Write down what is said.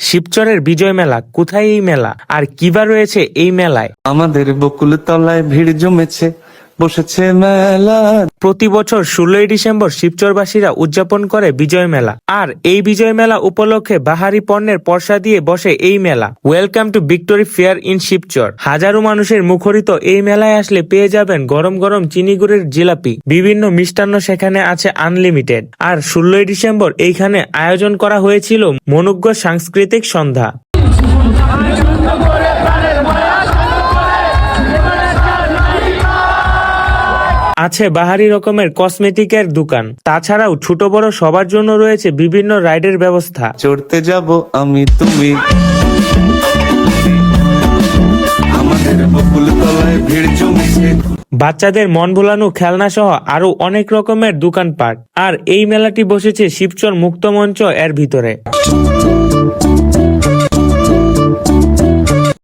শিবচরের বিজয় মেলা, কোথায় এই মেলা? আর কিবা রয়েছে এই মেলায়? আমাদের বকুল তলায় ভিড় জমেছে। বসেছে মেলা। প্রতি বছর ষোলোই ডিসেম্বর শিবচরবাসীরা উদযাপন করে বিজয় মেলা। আর এই বিজয় মেলা উপলক্ষে বাহারি পণ্যের পর্সা দিয়ে বসে এই মেলা। Welcome to victory fair in Shibchar হাজারো মানুষের মুখরিত এই মেলায় আসলে পেয়ে যাবেন গরম গরম চিনিগুড়ের জিলাপি। বিভিন্ন মিষ্টান্ন সেখানে আছে আনলিমিটেড আর ষোলোই ডিসেম্বর এইখানে আয়োজন করা হয়েছিল মনুজ্ঞ সাংস্কৃতিক সন্ধ্যা। আছে বাহারি রকমের কসমেটিকের দোকান। তাছাড়াও ছোট বড় সবার জন্য রয়েছে বিভিন্ন রাইডের ব্যবস্থা। চড়তে যাব আমি তুমি। আমাদের বকুল তলায় ভিড় জমেছে। বাচ্চাদের মন ভোলানো খেলনা সহ আরও অনেক রকমের দোকানপাট আর এই মেলাটি বসেছে শিবচর মুক্তমঞ্চ এর ভিতরে।